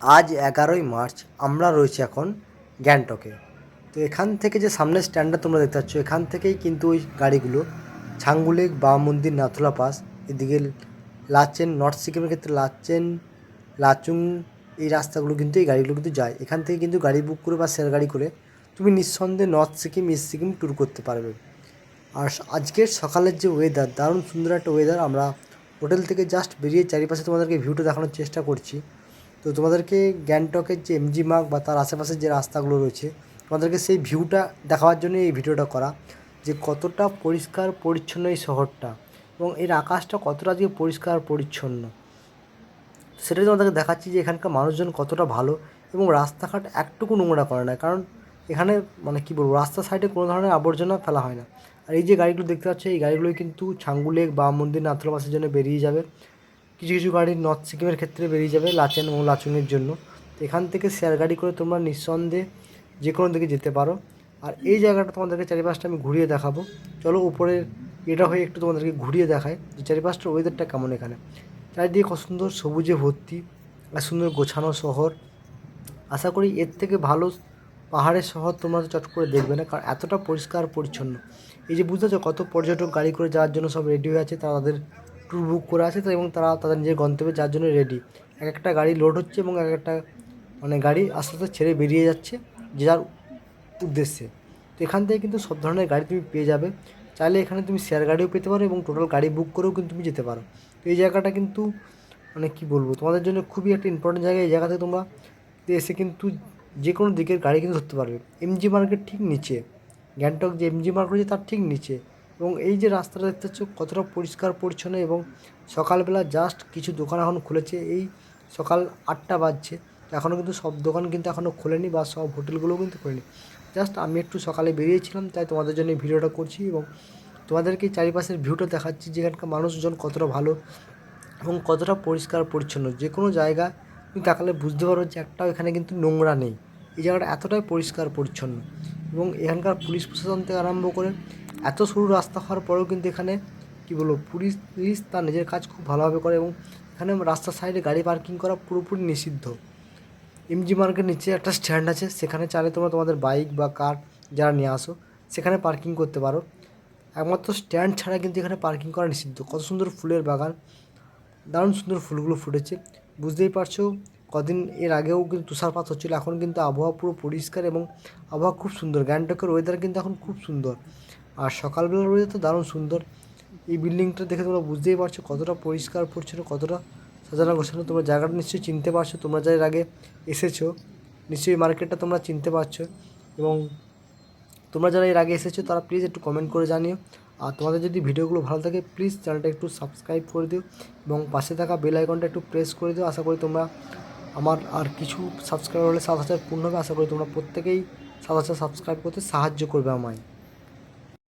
আজ এগারোই মার্চ, আমরা রয়েছি এখন গ্যাংটকে। তো এখান থেকে যে সামনের স্ট্যান্ডটা তোমরা দেখতে পাচ্ছ, এখান থেকেই কিন্তু ওই গাড়িগুলো ছাঙ্গুলেক বা মন্দির নাথুলা পাস, এদিকে লাচেন, নর্থ সিকিমের ক্ষেত্রে লাচেন, লাচুং, এই রাস্তাগুলো কিন্তু এই গাড়িগুলো কিন্তু যায়। এখান থেকে কিন্তু গাড়ি বুক করে বা শেয়ার গাড়ি করে তুমি নিঃসন্দেহে north Sikkim, east Sikkim tour করতে পারবে। আর আজকের সকালের যে ওয়েদার দারুণ সুন্দর একটা ওয়েদার আমরা হোটেল থেকে জাস্ট বেরিয়ে চারিপাশে তোমাদেরকে ভিউটা দেখানোর চেষ্টা করছি। তো তোমাদেরকে গ্যাংটকের যে এমজি মার্গ বা তার আশেপাশে যে রাস্তাগুলো রয়েছে, তোমাদেরকে সেই ভিউটা দেখাবার জন্য এই ভিডিওটা করা, যে কতটা পরিষ্কার পরিচ্ছন্ন এই শহরটা এবং এর আকাশটা কতটা আজকে পরিষ্কার পরিচ্ছন্ন। সেটাই তোমাদেরকে দেখাচ্ছি যে এখানকার মানুষজন কতটা ভালো এবং রাস্তাঘাট একটুকু নোংরা করে না কারণ এখানে মানে কী বলব, রাস্তার সাইডে কোনো ধরনের আবর্জনা ফেলা হয় না। আর এই যে গাড়িগুলো দেখতে পাচ্ছ, এই গাড়িগুলোই কিন্তু ছাঙ্গুলেক বা মন্দির নাথুলা বাসের জন্য বেরিয়ে যাবে। কিছু কিছু গাড়ি নর্থ সিকিমের ক্ষেত্রে বেরিয়ে যাবে লাচেন এবং লাচুংয়ের জন্য। তো এখান থেকে শেয়ার গাড়ি করে তোমরা নিঃসন্দেহে যে কোনো দিকে যেতে পারো। আর এই জায়গাটা তোমাদেরকে চারিপাশটা আমি ঘুরিয়ে দেখাবো। চলো উপরের এটা হয়ে একটু তোমাদেরকে ঘুরিয়ে দেখায় যে চারিপাশটার ওয়েদারটা কেমন এখানে। চারিদিকে কত সুন্দর সবুজে ভর্তি আর সুন্দর গোছানো শহর। আশা করি এর থেকে ভালো পাহাড়ের শহর তোমরা চট করে দেখবে না, কারণ এতটা পরিষ্কার পরিচ্ছন্ন। এই যে বুঝতে কত পর্যটক গাড়ি করে যাওয়ার জন্য সব রেডি হয়ে আছে, তারা তাদের ট্যুর বুক করে আছে এবং তারা তাদের নিজের গন্তব্যে যাওয়ার জন্য রেডি এক একটা গাড়ি লোড হচ্ছে এবং এক একটা মানে গাড়ি আস্তে আস্তে ছেড়ে বেরিয়ে যাচ্ছে, যে যার উদ্দেশ্যে। তো এখান থেকে কিন্তু সব ধরনের গাড়ি তুমি পেয়ে যাবে। চাইলে এখানে তুমি শেয়ার গাড়িও পেতে পারো এবং টোটাল গাড়ি বুক করেও কিন্তু তুমি যেতে পারো। তো এই জায়গাটা কিন্তু মানে কী বলব, তোমাদের জন্য খুবই একটা ইম্পর্টেন্ট জায়গা। এই জায়গাতে তোমরা এসে কিন্তু যে কোনো দিকের গাড়ি কিন্তু ধরতে পারবে। এমজি মার্কেট ঠিক নিচে। গ্যাংটক যে এমজি মার্কেট তার ঠিক নিচে। এবং এই যে রাস্তাটা দেখতে পাচ্ছ, কতটা পরিষ্কার, পরিচ্ছন্ন এবং সকালবেলা জাস্ট কিছু দোকান এখন খুলেছে। এই সকাল আটটা বাজছে। এখনও কিন্তু সব দোকান কিন্তু এখনও খোলেনি বা সব হোটেলগুলোও কিন্তু খোলেনি। জাস্ট আমি একটু সকালে বেরিয়েছিলাম, তাই তোমাদের জন্য ভিডিওটা করছি এবং তোমাদেরকে চারিপাশের ভিউটা দেখাচ্ছি, যেখানকার মানুষজন কতটা ভালো এবং কতটা পরিষ্কার, পরিচ্ছন্ন। যে কোনো জায়গা তুমি তাকালে বুঝতে পারো যে একটাও এখানে কিন্তু নোংরা নেই। এই জায়গাটা এতটাই পরিষ্কার, পরিচ্ছন্ন এবং এখানকার পুলিশ প্রশাসন থেকে আরম্ভ করে এত সরু রাস্তা হওয়ার পরেও কিন্তু এখানে, কী বলব, পুলিশ তার নিজের কাজ খুব ভালোভাবে করে এবং এখানে রাস্তার সাইডে গাড়ি পার্কিং করা পুরোপুরি নিষিদ্ধ। এমজি মার্কের নিচে একটা স্ট্যান্ড আছে, সেখানে চাইলে তোমরা তোমাদের বাইক বা কার যারা নিয়ে আসো, সেখানে পার্কিং করতে পারো। একমাত্র স্ট্যান্ড ছাড়া কিন্তু এখানে পার্কিং করা নিষিদ্ধ। কত সুন্দর ফুলের বাগান, দারুণ সুন্দর ফুলগুলো ফুটেছে। বুঝতেই পারছ, কদিন এর আগেও কিন্তু তুষারপাত হচ্ছিল, এখন কিন্তু আবহাওয়া পুরো পরিষ্কার এবং আবহাওয়া খুব সুন্দর। গ্যাংটকের ওয়েদার কিন্তু এখন খুব সুন্দর। আর সকালবেলা ওয়েদার তো দারুণ সুন্দর। এই বিল্ডিংটা দেখে তোমরা বুঝতেই পারছ কতটা পরিষ্কার পরিচ্ছন্ন, কতটা সাজানো গোছানো। তোমরা জায়গাটা নিশ্চয়ই চিনতে পারছ, তোমরা এর আগে এসেছ, নিশ্চয়ই মার্কেটটা তোমরা চিনতে পারছ। এবং তোমরা যারা এর আগে এসেছ, তারা প্লিজ একটু কমেন্ট করে জানিও। আর তোমাদের যদি ভিডিওগুলো ভালো থাকে প্লিজ চ্যানেলটা একটু সাবস্ক্রাইব করে দিও। এবং পাশে থাকা বেল আইকনটা একটু প্রেস করে দিও। আশা করি তোমরা আমার আর কিছু সাবস্ক্রাইবার হলে সাত হাজার পূর্ণ হবে। আশা করি তোমরা প্রত্যেকেই সাত হাজার সাবস্ক্রাইব করতে সাহায্য করবে আমায়।